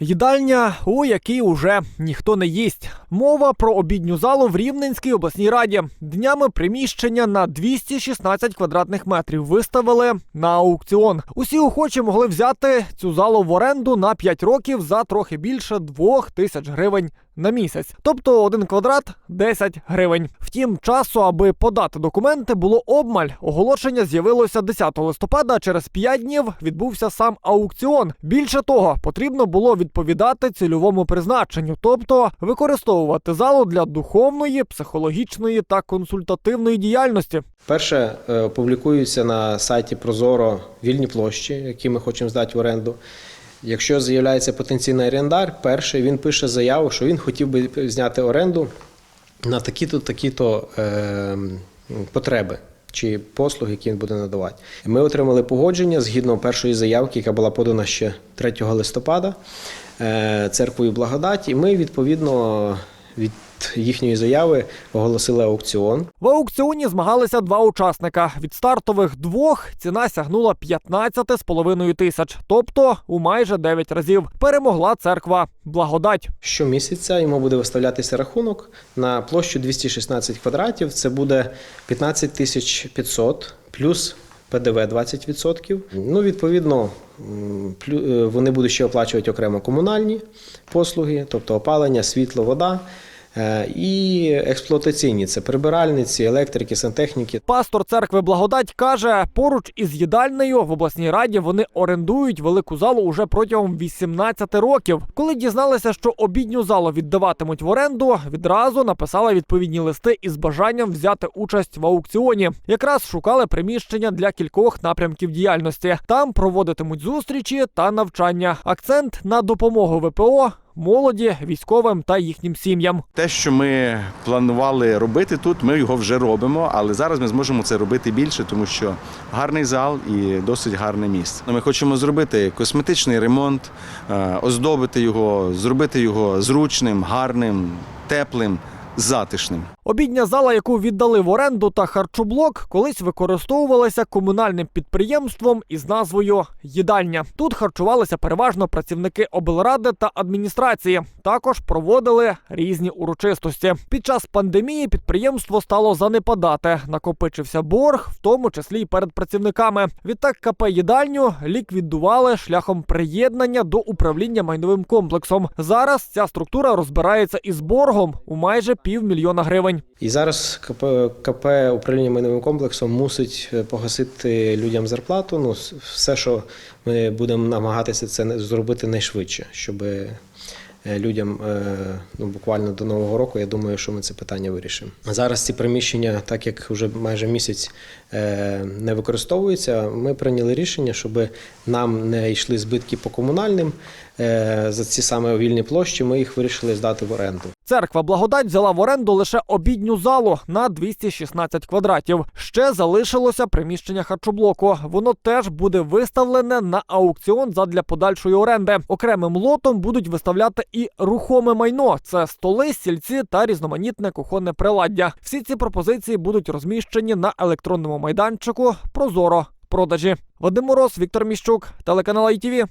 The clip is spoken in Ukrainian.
Їдальня, у якій уже ніхто не їсть. Мова про обідню залу в Рівненській обласній раді. Днями приміщення на 216 квадратних метрів виставили на аукціон. Усі охочі могли взяти цю залу в оренду на 5 років за трохи більше 2 тисяч гривень на місяць. Тобто один квадрат 10 гривень. Втім, часу, аби подати документи, було обмаль. Оголошення з'явилося 10 листопада. Через 5 днів відбувся сам аукціон. Більше того, потрібно було відповідати цільовому призначенню, тобто використовувати залу для духовної, психологічної та консультативної діяльності. Перше е, опублікуються на сайті Прозоро вільні площі, які ми хочемо здати в оренду. Якщо з'являється потенційний орендар, перший він пише заяву, що він хотів би зняти оренду на такі-то, такі-то е, потреби чи послуги, які він буде надавати. Ми отримали погодження згідно першої заявки, яка була подана ще 3 листопада е, церквою благодать, і ми відповідно від їхньої заяви оголосили аукціон. В аукціоні змагалися два учасника. Від стартових двох ціна сягнула 15,5 тисяч, тобто у майже 9 разів. Перемогла церква Благодать. Щомісяця йому буде виставлятися рахунок на площу 216 квадратів. Це буде 15 тисяч 500 плюс ПДВ 20%. Ну, відповідно, е, вони будуть ще оплачувати окремо комунальні послуги, тобто опалення, світло, вода. Е, І експлуатаційні це прибиральниці, електрики, сантехніки. Пастор церкви Благодать каже, поруч із їдальнею в обласній раді вони орендують велику залу уже протягом 18 років. Коли дізналися, що обідню залу віддаватимуть в оренду, відразу написали відповідні листи із бажанням взяти участь в аукціоні. Якраз шукали приміщення для кількох напрямків діяльності. Там проводитимуть зустрічі та навчання. Акцент на допомогу ВПО. Молоді, військовим та їхнім сім'ям. Те, що ми планували робити тут, ми його вже робимо, але зараз ми зможемо це робити більше, тому що гарний зал і досить гарне місце. Ми хочемо зробити косметичний ремонт, е, оздобити його, зробити його зручним, гарним, теплим, затишним. Обідня зала, яку віддали в оренду та харчоблок, колись використовувалася комунальним підприємством із назвою Їдальня. Тут харчувалися переважно працівники облради та адміністрації. Також проводили різні урочистості. Під час пандемії підприємство стало занепадати. Накопичився борг, в тому числі й перед працівниками. Відтак КП їдальню ліквідували шляхом приєднання до управління майновим комплексом. Зараз ця структура розбирається із боргом у майже півмільйона гривень. І зараз КП, КП управління майновим комплексом мусить е, погасити людям зарплату. Ну, все, що ми будемо намагатися це зробити найшвидше, щоб е, людям е, ну, буквально до Нового року, я думаю, що ми це питання вирішимо. Зараз ці приміщення, так як вже майже місяць не використовуються, ми прийняли рішення, щоб нам не йшли збитки по комунальним за ці саме вільні площі. Ми їх вирішили здати в оренду. Церква Благодать взяла в оренду лише обідню залу на 216 квадратів. Ще залишилося приміщення харчоблоку. Воно теж буде виставлене на аукціон задля подальшої оренди. Окремим лотом будуть виставляти і рухоме майно: це столи, стільці та різноманітне кухонне приладдя. Всі ці пропозиції будуть розміщені на електронному майданчику Прозоро продажі. Вадим Мороз, Віктор Міщук, телеканал ITV.